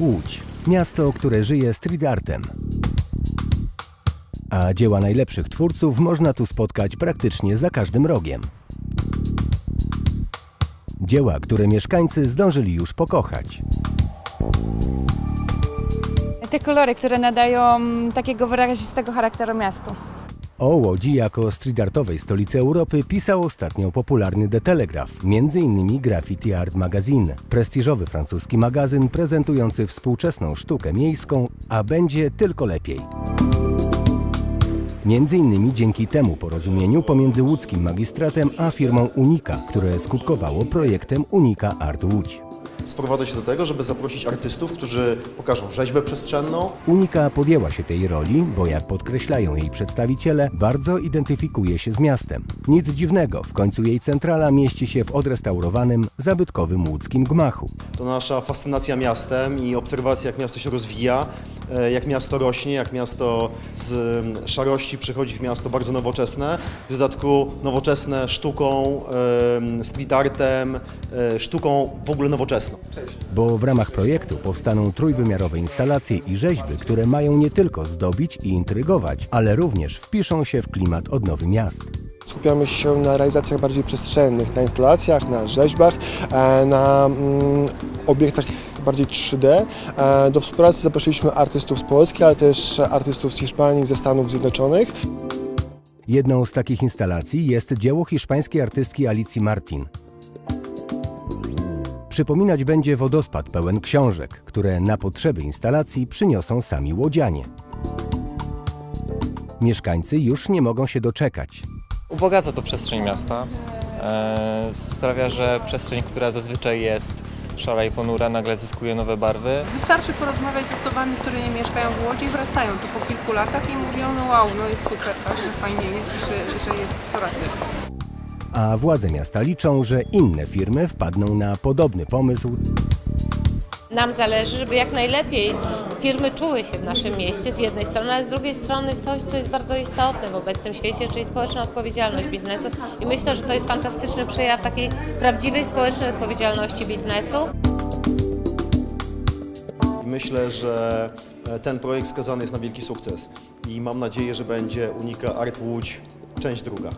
Łódź. Miasto, które żyje street artem. A dzieła najlepszych twórców można tu spotkać praktycznie za każdym rogiem. Dzieła, które mieszkańcy zdążyli już pokochać. Te kolory, które nadają takiego wyrazistego charakteru miastu. O Łodzi jako street artowej stolicy Europy pisał ostatnio popularny The Telegraph, m.in. Graffiti Art Magazine, prestiżowy francuski magazyn prezentujący współczesną sztukę miejską, a będzie tylko lepiej. Między innymi dzięki temu porozumieniu pomiędzy łódzkim magistratem a firmą Unika, które skutkowało projektem Unika Art Łódź. Sprowadza się do tego, żeby zaprosić artystów, którzy pokażą rzeźbę przestrzenną, Unika podjęła się tej roli, bo jak podkreślają jej przedstawiciele, bardzo identyfikuje się z miastem. Nic dziwnego, w końcu jej centrala mieści się w odrestaurowanym, zabytkowym łódzkim gmachu. to nasza fascynacja miastem i obserwacja, jak miasto się rozwija, jak miasto rośnie, jak miasto z mm, szarości przechodzi w miasto bardzo nowoczesne. W dodatku nowoczesne sztuką, street artem, e, sztuką w ogóle nowoczesną. Bo w ramach projektu powstaną trójwymiarowe instalacje i rzeźby, które mają nie tylko zdobić i intrygować, ale również wpiszą się w klimat odnowy miast. Skupiamy się na realizacjach bardziej przestrzennych, na instalacjach, na rzeźbach, e, na mm, obiektach bardziej 3D. E, Do współpracy zaprosiliśmy artystów z Polski, ale też artystów z Hiszpanii, ze Stanów Zjednoczonych. Jedną z takich instalacji jest dzieło hiszpańskiej artystki Alicji Martin. Przypominać będzie wodospad pełen książek, które na potrzeby instalacji przyniosą sami łodzianie. Mieszkańcy już nie mogą się doczekać. Ubogaca to przestrzeń miasta. E, sprawia, że przestrzeń, która zazwyczaj jest szara i ponura, nagle zyskuje nowe barwy. Wystarczy porozmawiać z osobami, które nie mieszkają w Łodzi i wracają tu po kilku latach i mówią, no wow, no jest super, tak, że fajnie jest, i że, że jest coraz lepiej. A władze miasta liczą, że inne firmy wpadną na podobny pomysł, Nam zależy, żeby jak najlepiej firmy czuły się w naszym mieście z jednej strony, ale z drugiej strony coś, co jest bardzo istotne w obecnym świecie, czyli społeczna odpowiedzialność biznesu. I myślę, że to jest fantastyczny przejaw takiej prawdziwej społecznej odpowiedzialności biznesu. Myślę, że e, ten projekt skazany jest na wielki sukces i mam nadzieję, że będzie Unika Art Łódź część druga.